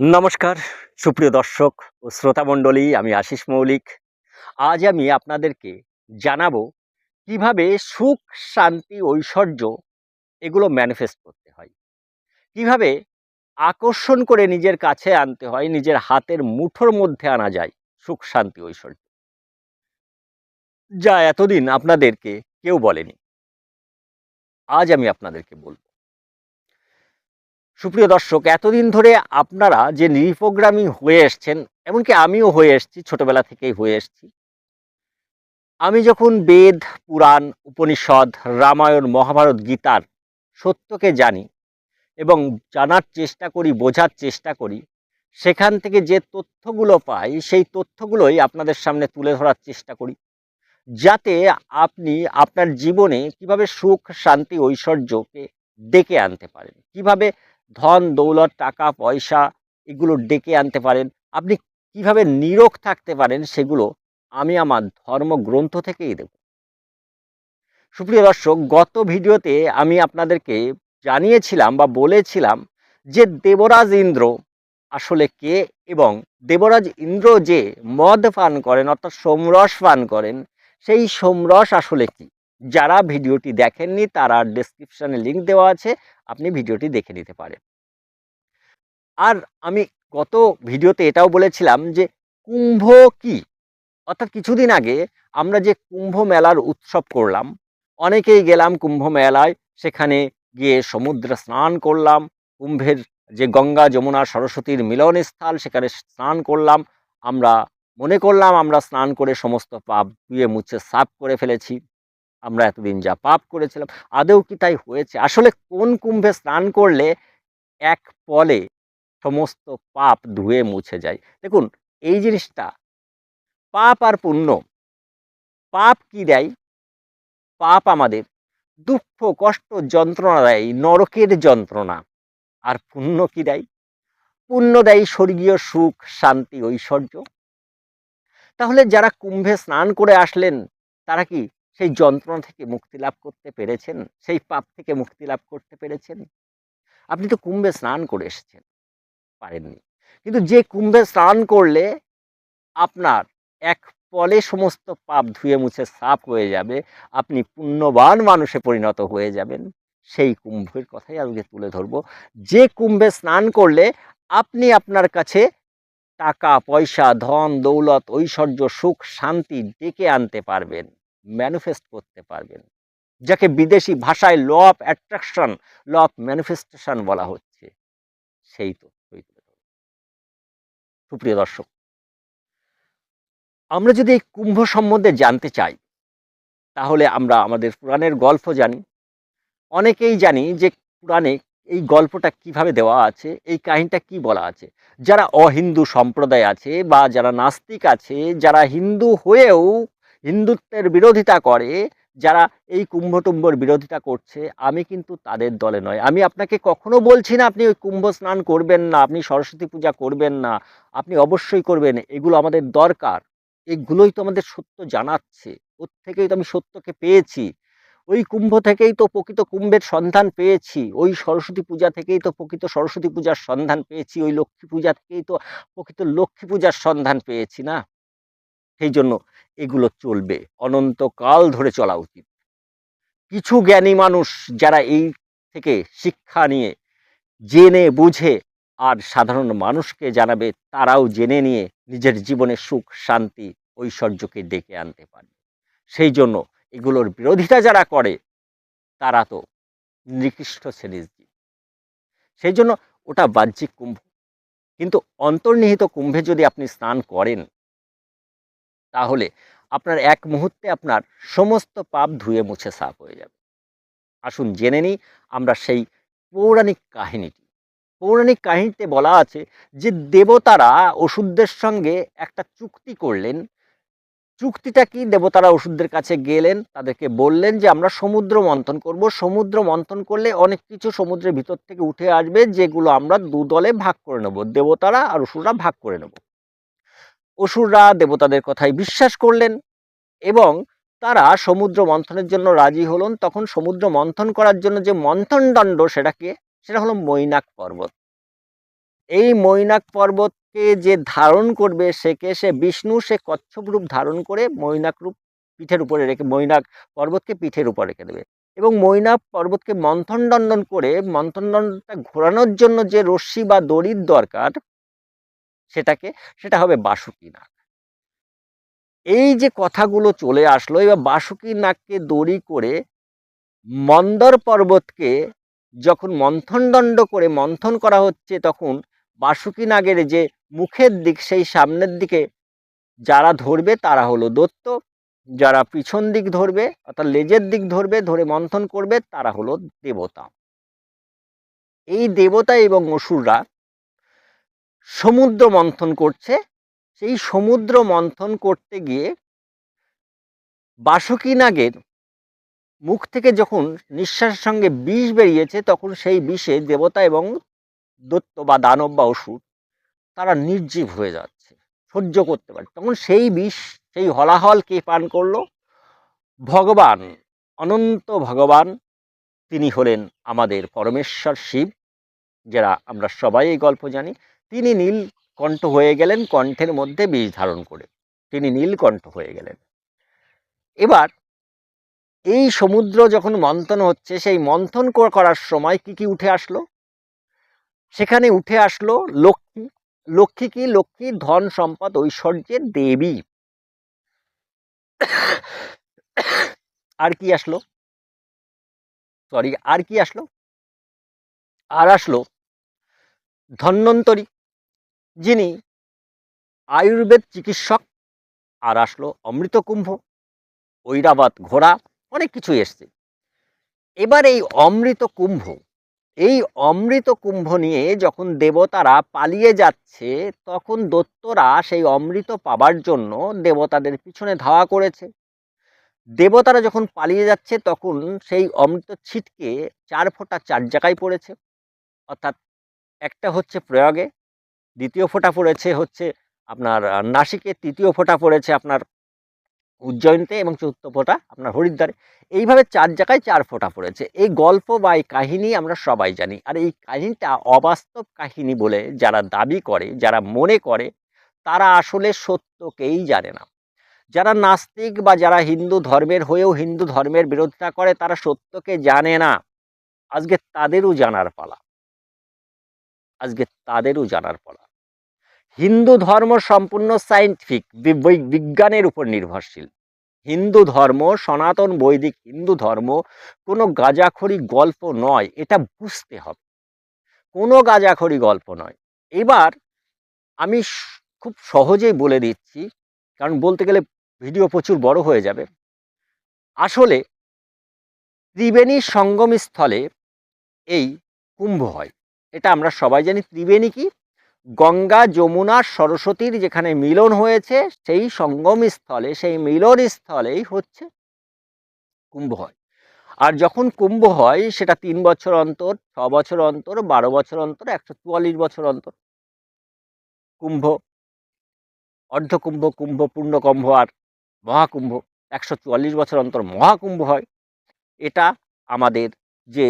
নমস্কার, সুপ্রিয় দর্শক ও শ্রোতামণ্ডলী আমি আশিস মৌলিক। আজ আমি আপনাদেরকে জানাব কীভাবে সুখ, শান্তি, ঐশ্বর্য এগুলো ম্যানিফেস্ট করতে হয়। কীভাবে আকর্ষণ করে নিজের কাছে আনতে হয়, নিজের হাতের মুঠোর মধ্যে আনা যায় সুখ, শান্তি, ঐশ্বর্য। যা এতদিন আপনাদেরকে কেউ বলেনি। আজ আমি আপনাদেরকে বলব। সুপ্রিয় দর্শক, এতদিন ধরে আপনারা যে নিরিপ্রোগ্রামিং হয়ে এসছেন, এমনকি আমিও হয়ে এসেছি, ছোটবেলা থেকেই হয়ে এসেছি, আমি যখন বেদ, পুরাণ, উপনিষদ, রামায়ণ, মহাভারত গীতার সত্যকে জানি এবং জানার চেষ্টা করি, বোঝার চেষ্টা করি, সেখান থেকে যে তথ্যগুলো পাই, সেই তথ্যগুলোই আপনাদের সামনে তুলে ধরার চেষ্টা করি, যাতে আপনি আপনার জীবনে কীভাবে সুখ, শান্তি, ঐশ্বর্যকে ডেকে আনতে পারেন, কীভাবে ধন, দৌলত, টাকা, পয়সা এগুলো ডেকে আনতে পারেন। আপনি কীভাবে নিরোগ থাকতে পারেন সেগুলো আমি আমার ধর্মগ্রন্থ থেকেই দেব। সুপ্রিয় দর্শক, গত ভিডিওতে আমি আপনাদেরকে জানিয়েছিলাম বা বলেছিলাম যে দেবরাজ ইন্দ্র আসলে কে এবং দেবরাজ ইন্দ্র যে মদ পান করেন, অর্থাৎ সোমরস পান করেন, সেই সোমরস আসলে কি? যারা ভিডিওটি দেখেননি তারা ডেসক্রিপশনে লিংক দেওয়া আছে, আপনি ভিডিওটি দেখে নিতে পারেন। আর আমি গত ভিডিওতে এটাও বলেছিলাম যে কুম্ভ কি? অর্থাৎ কিছুদিন আগে আমরা যে কুম্ভ মেলার উৎসব করলাম, অনেকেই গেলাম কুম্ভ মেলায়। সেখানে গিয়ে সমুদ্রে স্নান করলাম, কুম্ভের যে গঙ্গা, যমুনা, সরস্বতীর মিলনস্থল, সেখানে স্নান করলাম। আমরা মনে করলাম আমরা স্নান করে সমস্ত পাপ ধুয়ে মুছে সাফ করে ফেলেছি। আমরা এতদিন যা পাপ করেছিলাম, আদৌ কি তাই হয়েছে? আসলে কোন কুম্ভে স্নান করলে এক পলে সমস্ত পাপ ধুয়ে মুছে যায়। দেখুন, এই জিনিসটা পাপ আর পুণ্য। পাপ কি দেয়? পাপ আমাদের দুঃখ, কষ্ট, যন্ত্রণা দেয়, নরকের যন্ত্রণা। আর পুণ্য কি দেয়? পুণ্য দেয় স্বর্গীয় সুখ, শান্তি, ঐশ্বর্য। তাহলে যারা কুম্ভে স্নান করে আসলেন, তারা কি সেই যন্ত্রণা থেকে মুক্তি লাভ করতে পেরেছেন? সেই পাপ থেকে মুক্তি লাভ করতে পেরেছেন? আপনি তো কুম্ভে স্নান করে এসেছেন। পারেননি। কিন্তু যে কুম্ভে স্নান করলে আপনার এক পলে সমস্ত পাপ ধুয়ে মুছে সাফ হয়ে যাবে, আপনি পুণ্যবান মানুষে পরিণত হয়ে যাবেন, সেই কুম্ভের কথাই আজকে তুলে ধরবো। যে কুম্ভে স্নান করলে আপনি আপনার কাছে টাকা, পয়সা, ধন, দৌলত, ঐশ্বর্য, সুখ, শান্তি ডেকে আনতে পারবেন, ম্যানিফেস্ট করতে পারবেন। যাকে বিদেশি ভাষায় law of attraction, law of manifestation বলা হচ্ছে, সেই ধরব সুপ্রিয় দর্শক, আমরা যদি এই কুম্ভ সম্বন্ধে জানতে চাই, তাহলে আমরা আমাদের পুরাণের গল্প জানি। অনেকেই জানি যে পুরাণে এই গল্পটা কীভাবে দেওয়া আছে, এই কাহিনীটা কি বলা আছে। যারা অহিন্দু সম্প্রদায় আছে বা যারা নাস্তিক আছে, যারা হিন্দু হয়েও হিন্দুত্বের বিরোধিতা করে যারা এই কুম্ভটুম্বর বিরোধিতা করছে, আমি কিন্তু তাদের দলে নয়। আমি আপনাকে কখনো বলছি না, আপনি ওই কুম্ভ স্নান করবেন না, আপনি সরস্বতী পূজা করবেন না, আপনি অবশ্যই করবেন, এগুলো আমাদের দরকার। এগুলোই তো আমাদের সত্য জানাচ্ছে, ওর থেকেই তো আমি সত্যকে পেয়েছি। ওই কুম্ভ থেকেই তো প্রকৃত কুম্ভের সন্ধান পেয়েছি, ওই সরস্বতী পূজা থেকেই তো প্রকৃত সরস্বতী পূজার সন্ধান পেয়েছি, ওই লক্ষ্মী পূজা থেকেই তো প্রকৃত লক্ষ্মী পূজার সন্ধান পেয়েছি না? সেই জন্য এগুলো চলবে। অনন্তকাল ধরে চলা উচিত। কিছু জ্ঞানী মানুষ যারা এই থেকে শিক্ষা নিয়ে জেনে, বুঝে আর সাধারণ মানুষকে জানাবে, তারাও জেনে নিয়ে নিজের জীবনে সুখ, শান্তি, ঐশ্বর্যকে ডেকে আনতে পারবে। সেই জন্য এগুলোর বিরোধিতা যারা করে, তারা তো নিকৃষ্ট শ্রেণির জীব। সেই জন্য ওটা বাহ্যিক কুম্ভ। কিন্তু অন্তর্নিহিত কুম্ভে যদি আপনি স্নান করেন তাহলে আপনার এক মুহূর্তে আপনার সমস্ত পাপ ধুয়ে মুছে সাফ হয়ে যাবে। আসুন জেনে নিই আমরা সেই পৌরাণিক কাহিনীটি। পৌরাণিক কাহিনীতে বলা আছে যে দেবতারা ওষুধদের সঙ্গে একটা চুক্তি করলেন। চুক্তিটা কি? দেবতারা ওষুধদের কাছে গেলেন, তাদেরকে বললেন যে, আমরা সমুদ্র মন্থন করব। সমুদ্র মন্থন করলে অনেক কিছু সমুদ্রের ভিতর থেকে উঠে আসবে, যেগুলো আমরা দু দলে ভাগ করে নেব। দেবতারা আর অসুররা ভাগ করে নেব। অসুররা দেবতাদের কথায় বিশ্বাস করলেন এবং তারা সমুদ্র মন্থনের জন্য রাজি হলেন। তখন সমুদ্র মন্থন করার জন্য যে মন্থন দণ্ড সেটাকে সেটা হলো মৈনাক পর্বত। এই মৈনাক পর্বতকে যে ধারণ করবে সেকে সে বিষ্ণু, সে কচ্ছপ রূপ ধারণ করে মৈনাক রূপ পিঠের উপরে রেখে, মৈনাক পর্বতকে পিঠের উপরে রেখে দেবে। এবং মৈনাক পর্বতকে মন্থন দণ্ডন করে মন্থন দণ্ডনটা ঘোরানোর জন্য যে রশ্মি বা দড়ির দরকার সেটাকে, সেটা হবে বাসুকি নাগ। এই যে কথাগুলো চলে আসলো, এবার বাসুকি নাগকে দড়ি করে মন্দর পর্বতকে যখন মন্থনদণ্ড করে মন্থন করা হচ্ছে, তখন বাসুকি নাগের যে মুখের দিক, সেই সামনের দিকে যারা ধরবে, তারা হলো দত্ত যারা পিছন দিক ধরবে, অর্থাৎ লেজের দিক ধরবে, ধরে মন্থন করবে, তারা হলো দেবতা। এই দেবতা এবং অসুররা সমুদ্র মন্থন করছে। সেই সমুদ্র মন্থন করতে গিয়ে বাসুকি নাগের মুখ থেকে যখন নিঃশ্বাসের সঙ্গে বিষ বেরিয়েছে, তখন সেই বিষে দেবতা এবং দত্ত বা দানব বা অসুর, তারা নির্জীব হয়ে যাচ্ছে, সহ্য করতে পারে তখন সেই বিষ, সেই হলাহল কে পান করল? ভগবান, অনন্ত ভগবান তিনি হলেন আমাদের পরমেশ্বর শিব, যারা আমরা সবাই এই গল্প জানি। তিনি নীল কণ্ঠ হয়ে গেলেন কণ্ঠের মধ্যে বিষ ধারণ করে। তিনি নীলকণ্ঠ হয়ে গেলেন। এবার এই সমুদ্র যখন মন্থন হচ্ছে, সেই মন্থন করার সময় কি কি উঠে আসলো? সেখানে উঠে আসলো লক্ষ্মী। লক্ষ্মী কি? লক্ষ্মী ধন সম্পদ ঐশ্বর্যের দেবী। আর কি আসলো? সরি আর কি আসলো? আর আসলো ধন্বন্তরী। যিনি আয়ুর্বেদ চিকিৎসক আর আসলো অমৃত কুম্ভ ঐরাবাত ঘোড়া, অনেক কিছু এসছে। এবার এই অমৃত কুম্ভ এই অমৃত কুম্ভ নিয়ে যখন দেবতারা পালিয়ে যাচ্ছে, তখন দত্তরা সেই অমৃত পাবার জন্য দেবতাদের পিছনে ধাওয়া করেছে। দেবতারা যখন পালিয়ে যাচ্ছে, তখন সেই অমৃত ছিটকে চার ফোঁটা চার জায়গায় পড়েছে। অর্থাৎ একটা হচ্ছে প্রয়োগে দ্বিতীয় ফোঁটা পড়েছে হচ্ছে আপনার নাসিকে তৃতীয় ফোঁটা পড়েছে আপনার উজ্জয়ন্তে এবং চতুর্থ ফোঁটা আপনার হরিদ্বারে। এইভাবে চার জায়গায় চার ফোঁটা পড়েছে। এই গল্প বা এই কাহিনী আমরা সবাই জানি। আর এই কাহিনীটা অবাস্তব কাহিনী বলে যারা দাবি করে, যারা মনে করে, তারা আসলে সত্যকেই জানে না। যারা নাস্তিক বা যারা হিন্দু ধর্মের হয়েও হিন্দু ধর্মের বিরোধিতা করে, তারা সত্যকে জানে না। আজকে তাদেরও জানার পালা। আজকে তাদেরও জানার পড়া হিন্দু ধর্ম সম্পূর্ণ সায়েন্টিফিক বিজ্ঞানের উপর নির্ভরশীল। হিন্দু ধর্ম, সনাতন বৈদিক হিন্দু ধর্ম, কোনো গাজাখড়ি গল্প নয়, এটা বুঝতে হবে। কোনো গাজাখড়ি গল্প নয়। এবার আমি খুব সহজেই বলে দিচ্ছি, কারণ বলতে গেলে ভিডিও প্রচুর বড় হয়ে যাবে। আসলে ত্রিবেণী সঙ্গম স্থলে এই কুম্ভ হয়। এটা আমরা সবাই জানি, ত্রিবেণী কি? গঙ্গা, যমুনা, সরস্বতীর যেখানে মিলন হয়েছে, সেই সঙ্গম স্থলে সেই মিলন স্থলেই হচ্ছে কুম্ভ হয়। আর যখন কুম্ভ হয়, সেটা তিন বছর অন্তর, ছ বছর অন্তর, বারো বছর অন্তর, একশো চুয়াল্লিশ বছর অন্তর। কুম্ভ, অর্ধকুম্ভ, কুম্ভ, পূর্ণকুম্ভ আর মহাকুম্ভ, একশো চুয়াল্লিশ বছর অন্তর মহাকুম্ভ হয়। এটা আমাদের যে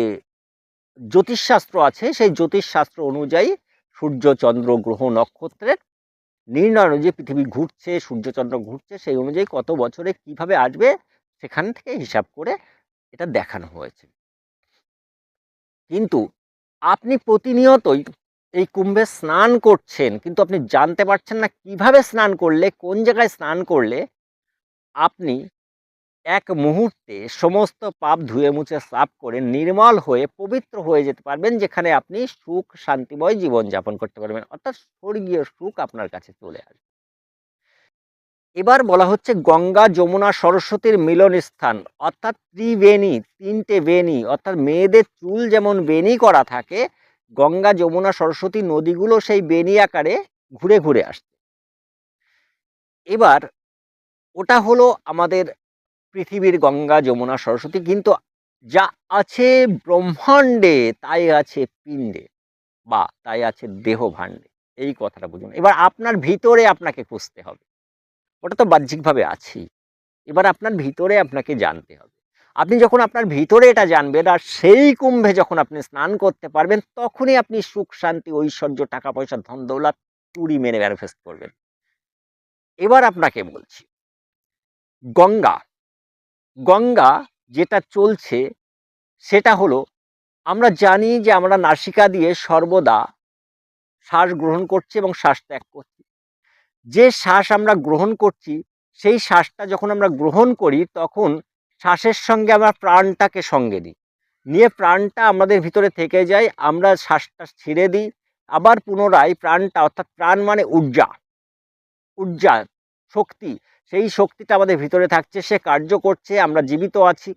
জ্যোতিষশাস্ত্র আছে, সেই জ্যোতিষশাস্ত্র অনুযায়ী সূর্য চন্দ্র গ্রহ নক্ষত্রের নির্ণয় অনুযায়ী পৃথিবী ঘুরছে, সূর্যচন্দ্র ঘুরছে, সেই অনুযায়ী কত বছরে কীভাবে আসবে সেখান থেকে হিসাব করে এটা দেখানো হয়েছে। কিন্তু আপনি প্রতিনিয়তই এই কুম্ভে স্নান করছেন, কিন্তু আপনি জানতে পারছেন না কীভাবে স্নান করলে, কোন জায়গায় স্নান করলে আপনি এক মুহূর্তে সমস্ত পাপ ধুয়ে মুছে সাফ করে নির্মল হয়ে পবিত্র হয়ে যেতে পারবেন, যেখানে আপনি সুখ, শান্তিময় জীবন যাপন করতে পারবেন। অর্থাৎ স্বর্গীয় সুখ আপনার কাছে চলে আসবে। এবার বলা হচ্ছে গঙ্গা, যমুনা, সরস্বতীর মিলন স্থান। অর্থাৎ ত্রিবেণী, তিনটে বেণী, অর্থাৎ মেয়েদের চুল যেমন বেণী করা থাকে, গঙ্গা, যমুনা, সরস্বতী নদীগুলো সেই বেণী আকারে ঘুরে ঘুরে আসছে। এবার ওটা হলো আমাদের পৃথিবীর গঙ্গা, যমুনা, সরস্বতী কিন্তু যা আছে ব্রহ্মাণ্ডে, তাই আছে পিণ্ডে বা তাই আছে দেহ ভাণ্ডে এই কথাটা বুঝুন। এবার আপনার ভিতরে আপনাকে খুঁজতে হবে। ওটা তো বাহ্যিকভাবে আছেই। এবার আপনার ভিতরে আপনাকে জানতে হবে। আপনি যখন আপনার ভিতরে এটা জানবেন আর সেই কুম্ভে যখন আপনি স্নান করতে পারবেন, তখনই আপনি সুখ, শান্তি, ঐশ্বর্য টাকা পয়সা ধন দৌলত চুরি মেরে ম্যানিফেস্ট করবেন। এবার আপনাকে বলছি, গঙ্গা গঙ্গা যেটা চলছে, সেটা হলো আমরা জানি যে আমরা নাসিকা দিয়ে সর্বদা শ্বাস গ্রহণ করছি এবং শ্বাস ত্যাগ করছি। যে শ্বাস আমরা গ্রহণ করছি, সেই শ্বাসটা যখন আমরা গ্রহণ করি, তখন শ্বাসের সঙ্গে আমরা প্রাণটাকে সঙ্গে দিই। নিয়ে প্রাণটা আমাদের ভিতরে থেকে যায়, আমরা শ্বাসটা ছেড়ে দিই, আবার পুনরায় প্রাণটা, অর্থাৎ প্রাণ মানে ঊর্জা ঊর্জা, শক্তি সেই শক্তিটা আমাদের ভিতরে থাকছে, সে কার্য করছে, আমরা জীবিত আছি।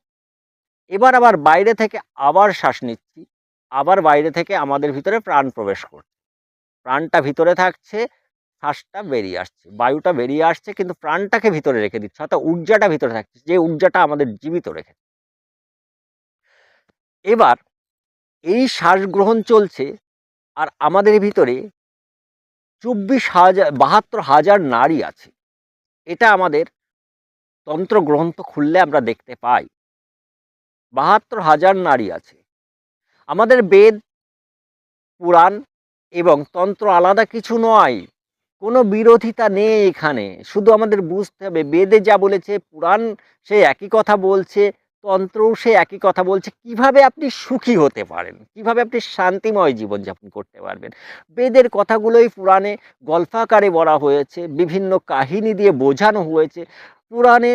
এবার আবার বাইরে থেকে আবার শ্বাস নিচ্ছি, আবার বাইরে থেকে আমাদের ভিতরে প্রাণ প্রবেশ করছে। প্রাণটা ভিতরে থাকছে, শ্বাসটা বেরিয়ে আসছে, বায়ুটা বেরিয়ে আসছে, কিন্তু প্রাণটাকে ভিতরে রেখে দিচ্ছে, অর্থাৎ ঊর্জাটা ভিতরে থাকছে, যে ঊর্জাটা আমাদের জীবিত রেখে এবার এই শ্বাস গ্রহণ চলছে, আর আমাদের ভিতরে চব্বিশ হাজার, বাহাত্তর হাজার নারী আছে। এটা আমাদের তন্ত্র গ্রন্থ খুললে আমরা দেখতে পাই। বাহাত্তর হাজার নারী আছে। আমাদের বেদ, পুরাণ এবং তন্ত্র আলাদা কিছু নয়। কোনো বিরোধিতা নেই এখানে। শুধু আমাদের বুঝতে হবে, বেদে যা বলেছে, পুরাণ সে একই কথা বলছে। তন্ত্রও সে একই কথা বলছে, কীভাবে আপনি সুখী হতে পারেন? কীভাবে আপনি শান্তিময় জীবনযাপন করতে পারবেন? বেদের কথাগুলোই পুরাণে গল্পাকারে বলা হয়েছে, বিভিন্ন কাহিনী দিয়ে বোঝানো হয়েছে। পুরাণে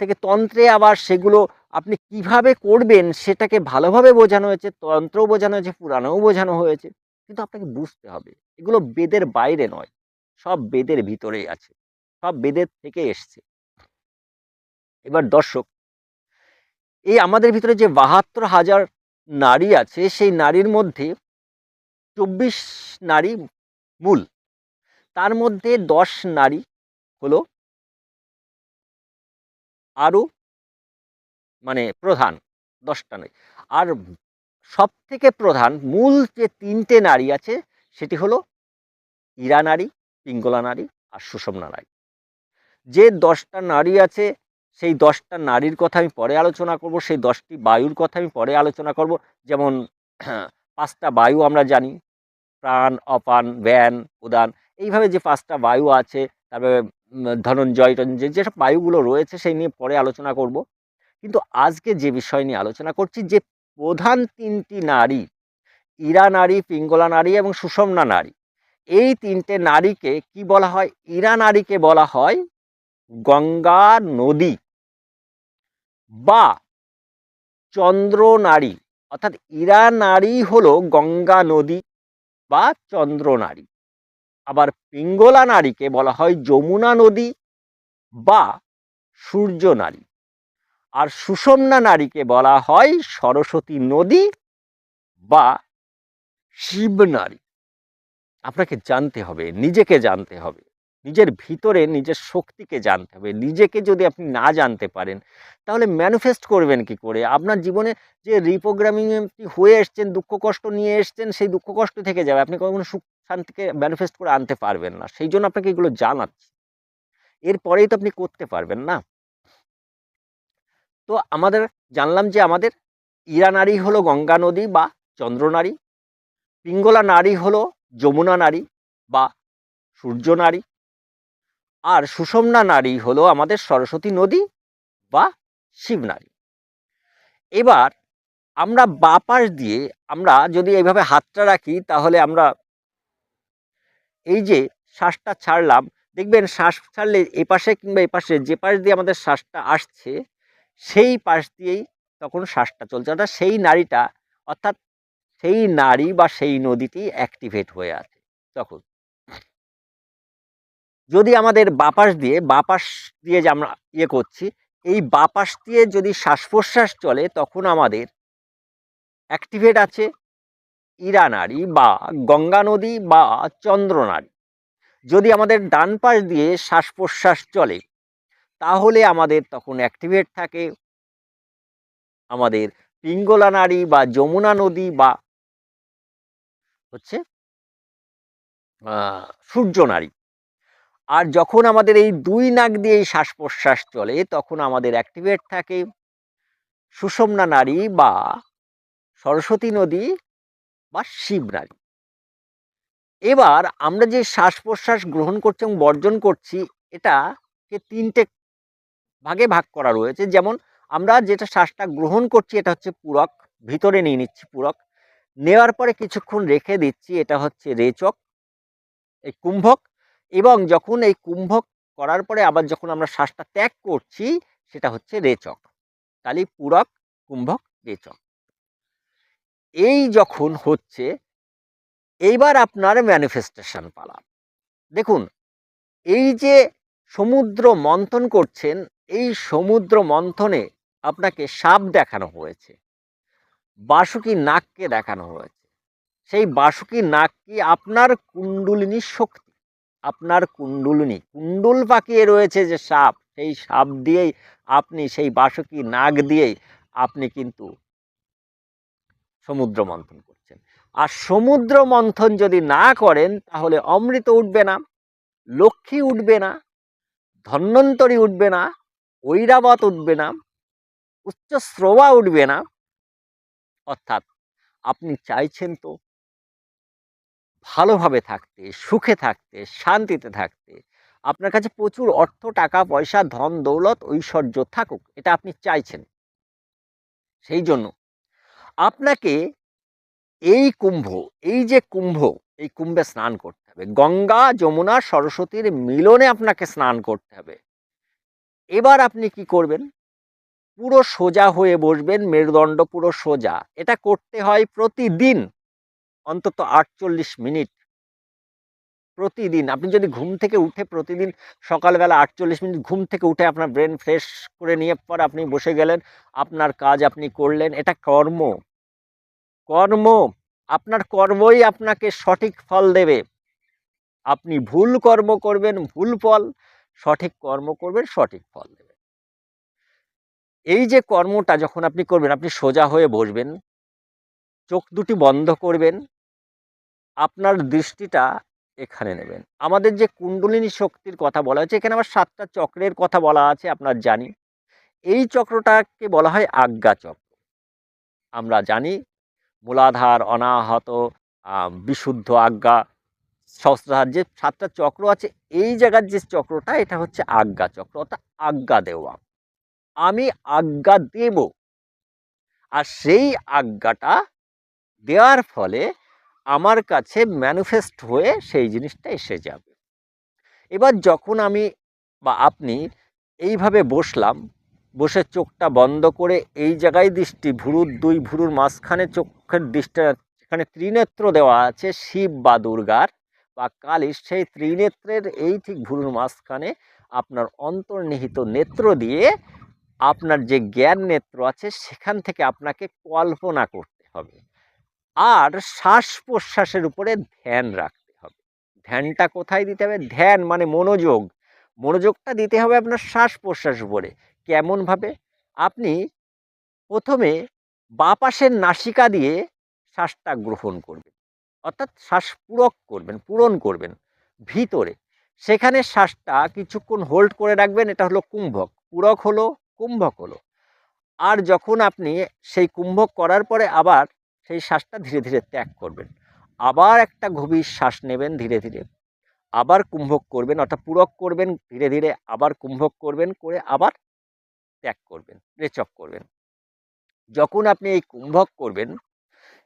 থেকে তন্ত্রে আবার সেগুলো আপনি কীভাবে করবেন সেটাকে ভালোভাবে বোঝানো হয়েছে, তন্ত্রও বোঝানো হয়েছে, পুরাণেও বোঝানো হয়েছে। কিন্তু আপনাকে বুঝতে হবে, এগুলো বেদের বাইরে নয়, সব বেদের ভিতরেই আছে, সব বেদের থেকে এসছে। এবার দর্শক এই আমাদের ভিতরে যে বাহাত্তর হাজার নারী আছে, সেই নারীর মধ্যে চব্বিশ নারী মূল। তার মধ্যে দশ নারী হলো আরও মানে প্রধান, দশটা নয় আর সব থেকে প্রধান মূল যে তিনটে নারী আছে, সেটি হলো ইরা নারী, পিঙ্গলা নারী আর সুষমনা নারী। যে দশটা নারী আছে সেই দশটা নারীর কথা আমি পরে আলোচনা করব, সেই দশটি বায়ুর কথা আমি পরে আলোচনা করব। যেমন পাঁচটা বায়ু আমরা জানি, প্রাণ, অপান, ব্যান, উদান। এইভাবে যে পাঁচটা বায়ু আছে, তারপরে ধনঞ্জয় টনঞ্জয় যেসব বায়ুগুলো রয়েছে সেই নিয়ে পরে আলোচনা করব। কিন্তু আজকে যে বিষয় নিয়ে আলোচনা করছি, যে প্রধান তিনটি নারী, ইরা নারী, পিঙ্গলা নারী এবং সুষমনা নারী, এই তিনটে নারীকে কি বলা হয়? ইরা নারীকে বলা হয় গঙ্গা নদী। বা চন্দ্র নারী, অর্থাৎ ইরা নারী হলো গঙ্গা নদী বা চন্দ্র নারী। আবার পিঙ্গলা নারীকে বলা হয় যমুনা নদী বা সূর্য নারী। আর সুষমনা নারীকে বলা হয় সরস্বতী নদী বা শিব নারী। আপনাকে জানতে হবে, নিজেকে জানতে হবে। নিজের ভিতরে নিজের শক্তিকে জানতে হবে। নিজেকে যদি আপনি না জানতে পারেন, তাহলে ম্যানিফেস্ট করবেন কি করে? আপনার জীবনে যে রিপ্রোগ্রামিং হয়ে এসছেন, দুঃখ কষ্ট নিয়ে এসছেন, সেই দুঃখ কষ্ট থেকে যাবে। আপনি কখনো সুখ শান্তিকে ম্যানিফেস্ট করে আনতে পারবেন না। সেই জন্য আপনাকে এগুলো জানাচ্ছি। এরপরেই তো আপনি করতে পারবেন না। তো আমাদের, জানলাম যে আমাদের ইরা নারী হলো গঙ্গা নদী বা চন্দ্র নারী, পিঙ্গলা নারী হলো যমুনা নারী বা সূর্য নারী। আর সুষমনা নারী হলো আমাদের সরস্বতী নদী বা শিব নারী। এবার আমরা বাপাস দিয়ে আমরা যদি এইভাবে হাতটা রাখি তাহলে আমরা এই যে শ্বাসটা ছাড়লাম, দেখবেন শ্বাস ছাড়লে এপাশে কিংবা এপাশে যে পাশ দিয়ে আমাদের শ্বাসটা আসছে, সেই পাশ দিয়েই তখন শ্বাসটা চলছে। অর্থাৎ সেই নারীটা, অর্থাৎ সেই নারী বা সেই নদীটি অ্যাক্টিভেট হয়ে আছে। তখন যদি আমাদের বাপাস দিয়ে বাপাস দিয়ে যে আমরা ইয়ে করছি, এই বাপাস দিয়ে যদি শ্বাস প্রশ্বাস চলে, তখন আমাদের অ্যাক্টিভেট আছে ইরা নারী বা গঙ্গা নদী বা চন্দ্র নারী যদি আমাদের ডান পাশ দিয়ে শ্বাস প্রশ্বাস চলে, তাহলে আমাদের তখন অ্যাক্টিভেট থাকে আমাদের পিঙ্গলা নারী বা যমুনা নদী বা হচ্ছে সূর্য নারী আর যখন আমাদের এই দুই নাক দিয়ে এই শ্বাস প্রশ্বাস চলে, তখন আমাদের অ্যাক্টিভেট থাকে সুষমনা নারী বা সরস্বতী নদী বা শিব নারী। এবার আমরা যে শ্বাস প্রশ্বাস গ্রহণ করছি এবং বর্জন করছি, এটাকে তিনটে ভাগে ভাগ করা রয়েছে। যেমন আমরা যেটা শ্বাসটা গ্রহণ করছি, এটা হচ্ছে পূরক, ভিতরে নিয়ে নিচ্ছি পূরক, নেওয়ার পরে কিছুক্ষণ রেখে দিচ্ছি, এটা হচ্ছে রেচক, এই কুম্ভক এবং যখন এই কুম্ভক করার পরে আবার যখন আমরা শ্বাসটা ত্যাগ করছি, সেটা হচ্ছে রেচক। তাহলে পূরক, কুম্ভক, রেচক। এই যখন হচ্ছে, এইবার আপনার ম্যানিফেস্টেশন পালা। দেখুন, এই যে সমুদ্র মন্থন করছেন, এই সমুদ্র মন্থনে আপনাকে সাপ দেখানো হয়েছে। বাসুকি নাককে দেখানো হয়েছে। সেই বাসুকি নাক কি আপনার কুণ্ডলিনী শক্তি আপনার কুণ্ডুলিনী। কুণ্ডুল পাকিয়ে রয়েছে যে সাপ, সেই সাপ দিয়েই আপনি, সেই বাসকি নাক দিয়েই আপনি কিন্তু সমুদ্র মন্থন করছেন। আর সমুদ্র মন্থন যদি না করেন, তাহলে অমৃত উঠবে না, লক্ষ্মী উঠবে না, ধন্বন্তরী উঠবে না, ঐরাবত উঠবে না উচ্চ স্রোবা উঠবে না। অর্থাৎ আপনি চাইছেন তো ভালোভাবে থাকতে, সুখে থাকতে, শান্তিতে থাকতে, আপনার কাছে প্রচুর অর্থ, টাকা, পয়সা, ধন, দৌলত, ঐশ্বর্য থাকুক, এটা আপনি চাইছেন। সেই জন্য আপনাকে এই কুম্ভ, এই যে কুম্ভ, এই কুম্ভে স্নান করতে হবে। গঙ্গা, যমুনা, সরস্বতীর মিলনে আপনাকে স্নান করতে হবে। এবার আপনি কি করবেন? পুরো সোজা হয়ে বসবেন, মেরুদণ্ড পুরো সোজা। এটা করতে হয় প্রতিদিন। অন্তত আটচল্লিশ মিনিট। প্রতিদিন, আপনি যদি ঘুম থেকে উঠে প্রতিদিন সকালবেলা আটচল্লিশ মিনিট ঘুম থেকে উঠে আপনার ব্রেন ফ্রেশ করে নিয়ে পর আপনি বসে গেলেন, আপনার কাজ আপনি করলেন, এটা কর্ম। কর্ম, আপনার কর্মই আপনাকে সঠিক ফল দেবে। আপনি ভুল কর্ম করবেন, ভুল ফল, সঠিক কর্ম করবেন, সঠিক ফল দেবে। এই যে কর্মটা যখন আপনি করবেন, আপনি সোজা হয়ে বসবেন, চোখ দুটি বন্ধ করবেন আপনার দৃষ্টিটা এখানে নেবেন। আমাদের যে কুণ্ডলিনী শক্তির কথা বলা হয়েছে, এখানে আবার সাতটা চক্রের কথা বলা আছে, আপনার জানি। এই চক্রটাকে বলা হয় আজ্ঞা চক্র। আমরা জানি, মূলাধার, অনাহত বিশুদ্ধ আজ্ঞা, সহস্রধার যে সাতটা চক্র আছে, এই জায়গার যে চক্রটা, এটা হচ্ছে আজ্ঞা চক্র, অর্থাৎ আজ্ঞা দেওয়া। আমি আজ্ঞা দেব। আর সেই আজ্ঞাটা দেওয়ার ফলে আমার কাছে ম্যানিফেস্ট হয়ে সেই জিনিসটা এসে যাবে। এবার যখন আমি বা আপনি এইভাবে বসলাম, বসে চোখটা বন্ধ করে এই জায়গায় দৃষ্টি, ভুরুর দুই ভুরুর মাঝখানে চোখের দৃষ্টি, এখানে ত্রিনেত্র দেওয়া আছে, শিব বা দুর্গার বা কালীর, সেই ত্রিনেত্রের এই ঠিক ভুরুর মাঝখানে আপনার অন্তর্নিহিত নেত্র দিয়ে আপনার যে জ্ঞান নেত্র আছে, সেখান থেকে আপনাকে কল্পনা করতে হবে। আর শ্বাস প্রশ্বাসের উপরে ধ্যান রাখতে হবে। ধ্যানটা কোথায় দিতে হবে? ধ্যান মানে মনোযোগ। মনোযোগটা দিতে হবে আপনার শ্বাস প্রশ্বাস উপরে। কেমনভাবে? আপনি প্রথমে বাঁ পাশের নাসিকা দিয়ে শ্বাসটা গ্রহণ করবেন। অর্থাৎ শ্বাস পূরক করবেন, পূরণ করবেন ভিতরে। সেখানে শ্বাসটা কিছুক্ষণ হোল্ড করে রাখবেন, এটা হলো কুম্ভক। পূরক হলো, কুম্ভক হলো। আর যখন আপনি সেই কুম্ভক করার পরে আবার সেই শ্বাসটা ধীরে ধীরে ত্যাগ করবেন। আবার একটা গভীর শ্বাস নেবেন ধীরে ধীরে। আবার কুম্ভক করবেন, অর্থাৎ পূরক করবেন, ধীরে ধীরে আবার কুম্ভক করবেন, করে আবার ত্যাগ করবেন রেচক করবেন। যখন আপনি এই কুম্ভক করবেন,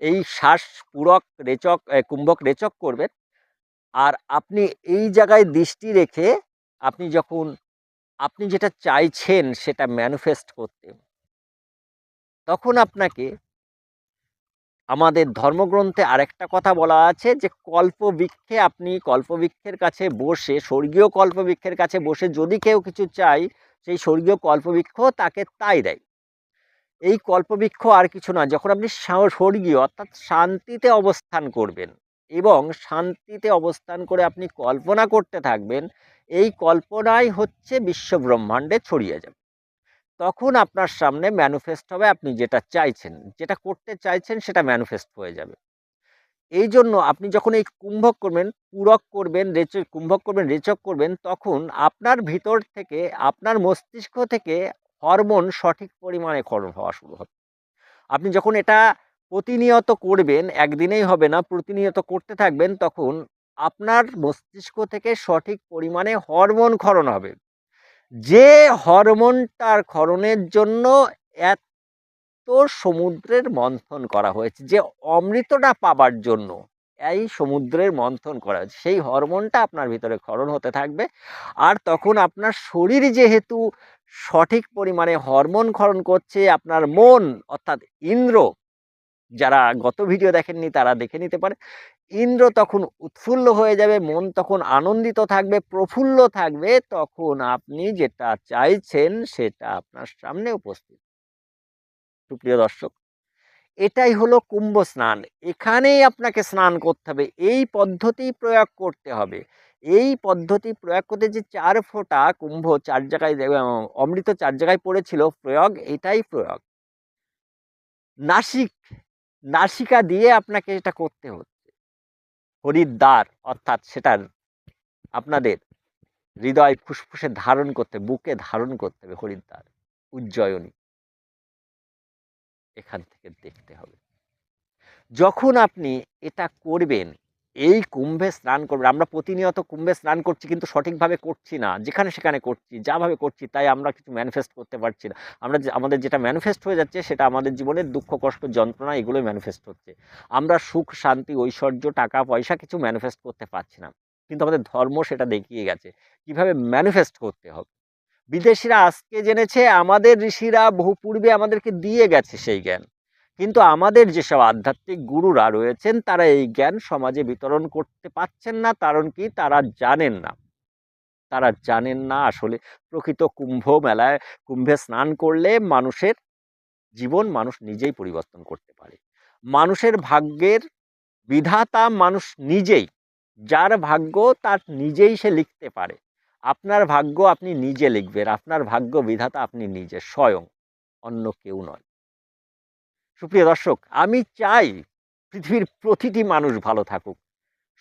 এই শ্বাস পূরক রেচক কুম্ভক রেচক করবেন, আর আপনি এই জায়গায় দৃষ্টি রেখে আপনি যখন, আপনি যেটা চাইছেন সেটা ম্যানিফেস্ট করতে, তখন আপনাকে আমাদের ধর্মগ্রন্থে আরেকটা কথা বলা আছে যে কল্পবৃক্ষে আপনি কল্পবৃক্ষের কাছে বসে, স্বর্গীয় কল্পবৃক্ষের কাছে বসে যদি কেউ কিছু চাই সেই স্বর্গীয় কল্পবৃক্ষ তাকে তাই দেয়। এই কল্পবৃক্ষ আর কিছু না, যখন আপনি স্বর্গীয় অর্থাৎ শান্তিতে অবস্থান করবেন এবং শান্তিতে অবস্থান করে আপনি কল্পনা করতে থাকবেন, এই কল্পনাই হচ্ছে বিশ্ব ব্রহ্মাণ্ডে ছড়িয়ে যাবে। তখন আপনার সামনে ম্যানুফেস্ট হবে, আপনি যেটা চাইছেন। যেটা করতে চাইছেন, সেটা ম্যানুফেস্ট হয়ে যাবে। এই জন্য আপনি যখন এই কুম্ভক করবেন, পূরক করবেন রেচক কুম্ভক করবেন, রেচক করবেন, তখন আপনার ভিতর থেকে, আপনার মস্তিষ্ক থেকে হরমোন সঠিক পরিমাণে ক্ষরণ হওয়া শুরু হবে। আপনি যখন এটা প্রতিনিয়ত করবেন, একদিনেই হবে না, প্রতিনিয়ত করতে থাকবেন, তখন আপনার মস্তিষ্ক থেকে সঠিক পরিমাণে হরমোন ক্ষরণ হবে। যে হরমোনটার ক্ষরণের জন্য এত সমুদ্রের মন্থন করা হয়েছে, যে অমৃতটা পাবার জন্য এই সমুদ্রের মন্থন করা হয়েছে, সেই হরমোনটা আপনার ভিতরে ক্ষরণ হতে থাকবে। আর তখন আপনার শরীর যেহেতু সঠিক পরিমাণে হরমোন ক্ষরণ করছে, আপনার মন অর্থাৎ ইন্দ্র, যারা গত ভিডিও দেখেননি, তারা দেখে নিতে পারে। ইন্দ্র তখন উৎফুল্ল হয়ে যাবে, মন তখন আনন্দিত থাকবে, প্রফুল্ল থাকবে, তখন আপনি যেটা চাইছেন সেটা আপনার সামনে উপস্থিত। সুপ্রিয় দর্শক, এটাই হলো কুম্ভ স্নান। এখানেই আপনাকে স্নান করতে হবে, এই পদ্ধতি প্রয়োগ করতে হবে। এই পদ্ধতি প্রয়োগ করতে যে চার ফোঁটা কুম্ভ চার জায়গায় অমৃত চার জায়গায় পড়েছিল, প্রয়োগ, এটাই প্রয়োগ। নাসিক, নাসিকা দিয়ে আপনাকে এটা করতে হচ্ছে। হরিদ্বার, অর্থাৎ সেটার আপনাদের হৃদয় ফুসফুসে ধারণ করতে, বুকে ধারণ করতে হবে হরিদ্বার, উজ্জয়নী। এখান থেকে দেখতে হবে। যখন আপনি এটা করবেন এই কুম্ভে স্নান করবে। আমরা প্রতিনিয়ত কুম্ভে স্নান করছি কিন্তু সঠিকভাবে করছি না। যেখানে সেখানে করছি যাভাবে করছি, তাই আমরা কিছু ম্যানিফেস্ট করতে পারছি না। আমরা আমাদের যেটা ম্যানিফেস্ট হয়ে যাচ্ছে সেটা আমাদের জীবনের দুঃখ, কষ্ট, যন্ত্রণা, এগুলোই ম্যানিফেস্ট হচ্ছে। আমরা সুখ, শান্তি, ঐশ্বর্য, টাকা, পয়সা কিছু ম্যানিফেস্ট করতে পারছি না। কিন্তু আমাদের ধর্ম সেটা দেখিয়ে গেছে। কীভাবে ম্যানিফেস্ট করতে হবে? বিদেশিরা আজকে জেনেছে, আমাদের ঋষিরা বহু পূর্বে আমাদেরকে দিয়ে গেছে সেই জ্ঞান। কিন্তু আমাদের যেসব আধ্যাত্মিক গুরুরা রয়েছেন, তারা এই জ্ঞান সমাজে বিতরণ করতে পারছেন না, কারণ কি? তারা জানেন না। তারা জানেন না আসলে প্রকৃত কুম্ভ মেলায় কুম্ভে স্নান করলে মানুষের জীবন মানুষ নিজেই পরিবর্তন করতে পারে। মানুষের ভাগ্যের বিধাতা মানুষ নিজেই। যার ভাগ্য তার নিজেই সে লিখতে পারে। আপনার ভাগ্য আপনি নিজে লিখবেন, আপনার ভাগ্য বিধাতা আপনি নিজে, স্বয়ং, অন্য কেউ নয়। সুপ্রিয় দর্শক, আমি চাই পৃথিবীর প্রতিটি মানুষ ভালো থাকুক,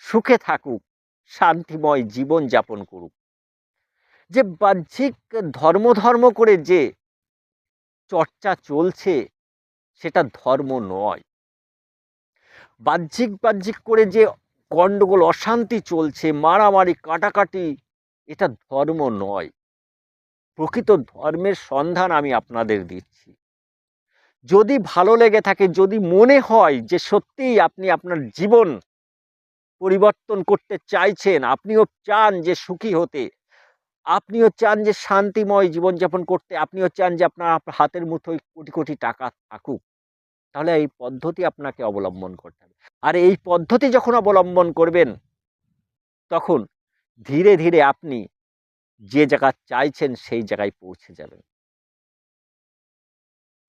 সুখে থাকুক, শান্তিময় জীবন যাপন করুক। যে বাহ্যিক ধর্ম ধর্ম করে যে চর্চা চলছে, সেটা ধর্ম নয়। বাহ্যিক বাহ্যিক করে যে গণ্ডগোল অশান্তি চলছে, মারামারি, কাটাকাটি, এটা ধর্ম নয়। প্রকৃত ধর্মের সন্ধান আমি আপনাদের দিচ্ছি। যদি ভালো লেগে থাকে, যদি মনে হয় যে সত্যিই আপনি আপনার জীবন পরিবর্তন করতে চাইছেন, আপনিও চান যে সুখী হতে, আপনিও চান যে শান্তিময় জীবনযাপন করতে, আপনিও চান যে আপনার হাতের মুঠোয় কোটি কোটি টাকা থাকুক, তাহলে এই পদ্ধতি আপনাকে অবলম্বন করতে হবে। আর এই পদ্ধতি যখন অবলম্বন করবেন, তখন ধীরে ধীরে আপনি যে জায়গা চাইছেন, সেই জায়গায় পৌঁছে যাবেন।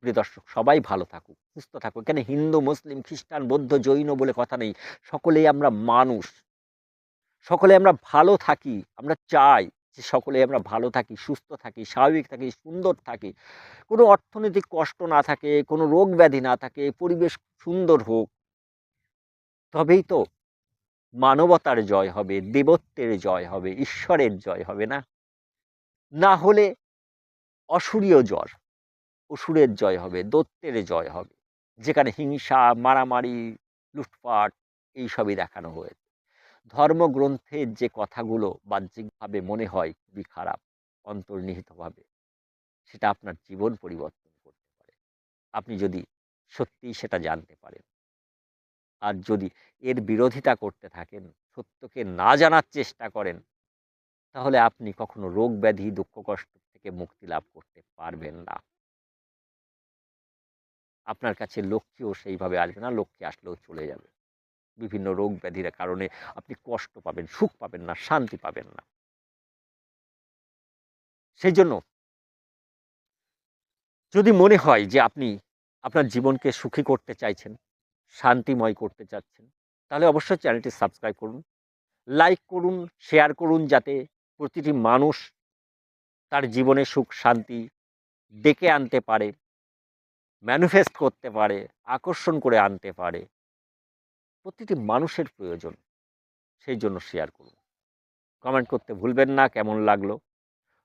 প্রিয় দর্শক, সবাই ভালো থাকুক, সুস্থ থাকুক। এখানে হিন্দু, মুসলিম, খ্রিস্টান, বৌদ্ধ, জৈন বলে কথা নেই। সকলেই আমরা মানুষ। সকলে আমরা ভালো থাকি, আমরা চাই যে সকলে আমরা ভালো থাকি, সুস্থ থাকি, স্বাভাবিক থাকি, সুন্দর থাকি। কোনো অর্থনৈতিক কষ্ট না থাকে, কোনো রোগ ব্যাধি না থাকে, পরিবেশ সুন্দর হোক। তবেই তো মানবতার জয় হবে, দেবত্বের জয় হবে, ঈশ্বরের জয় হবে না? না হলে অসুরীয় জ্বর। অসুরের জয় হবে দত্তের জয় হবে। যেখানে হিংসা, মারামারি, লুটপাট এইসবই দেখানো হয়েছে। ধর্মগ্রন্থের যে কথাগুলো বাহ্যিকভাবে মনে হয় খুবই খারাপ, অন্তর্নিহিতভাবে, সেটা আপনার জীবন পরিবর্তন করতে পারে। আপনি যদি সত্যিই সেটা জানতে পারেন। আর যদি এর বিরোধিতা করতে থাকেন, সত্যকে না জানার চেষ্টা করেন, তাহলে আপনি কখনো রোগ ব্যাধি দুঃখ কষ্ট থেকে মুক্তি লাভ করতে পারবেন না। আপনার কাছে লক্ষ্মীও সেইভাবে আসবে না, লক্ষ্মী আসলেও চলে যাবে। বিভিন্ন রোগ ব্যাধির কারণে আপনি কষ্ট পাবেন, সুখ পাবেন না, শান্তি পাবেন না। সেই জন্য যদি মনে হয় যে আপনি আপনার জীবনকে সুখী করতে চাইছেন, শান্তিময় করতে চাচ্ছেন, তাহলে অবশ্যই চ্যানেলটি সাবস্ক্রাইব করুন, লাইক করুন, শেয়ার করুন যাতে প্রতিটি মানুষ তার জীবনে সুখ, শান্তি ডেকে আনতে পারে। ম্যানিফেস্ট করতে পারে, আকর্ষণ করে আনতে পারে। প্রতিটি মানুষের প্রয়োজন, সেই জন্য শেয়ার করুন। কমেন্ট করতে ভুলবেন না, কেমন লাগল?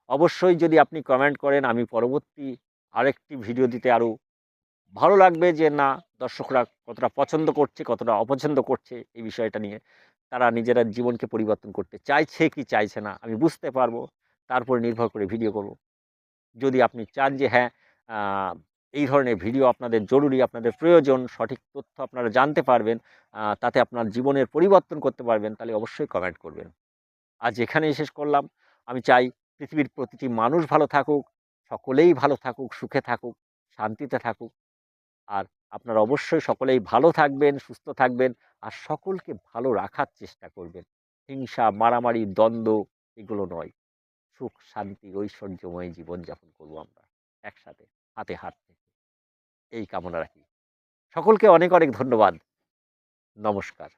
অবশ্যই যদি আপনি কমেন্ট করেন, আমি পরবর্তী আরেকটি ভিডিও দিতে আরও ভালো লাগবে যে, না, দর্শকরা কতটা পছন্দ করছে, কতটা অপছন্দ করছে এই বিষয়টা নিয়ে। তারা নিজেরা জীবনকে পরিবর্তন করতে চাইছে কি চাইছে না, আমি বুঝতে পারব। তারপর নির্ভর করে ভিডিও করব। যদি আপনি চান যে হ্যাঁ এই ধরনের ভিডিও আপনাদের জরুরি, আপনাদের প্রয়োজন, সঠিক তথ্য আপনারা জানতে পারবেন তাতে আপনার জীবনের পরিবর্তন করতে পারবেন, তাহলে অবশ্যই কমেন্ট করবেন। আজ এখানেই শেষ করলাম। আমি চাই পৃথিবীর প্রতিটি মানুষ ভালো থাকুক, সকলেই ভালো থাকুক, সুখে থাকুক, শান্তিতে থাকুক। আর আপনারা অবশ্যই সকলেই ভালো থাকবেন, সুস্থ থাকবেন, আর সকলকে ভালো রাখার চেষ্টা করবেন। হিংসা, মারামারি, দ্বন্দ্ব এগুলো নয়। সুখ, শান্তি, ঐশ্বর্যময় জীবনযাপন করব আমরা একসাথে, হাতে থেকে এই কামনা রাখি। সকলকে অনেক অনেক ধন্যবাদ। নমস্কার।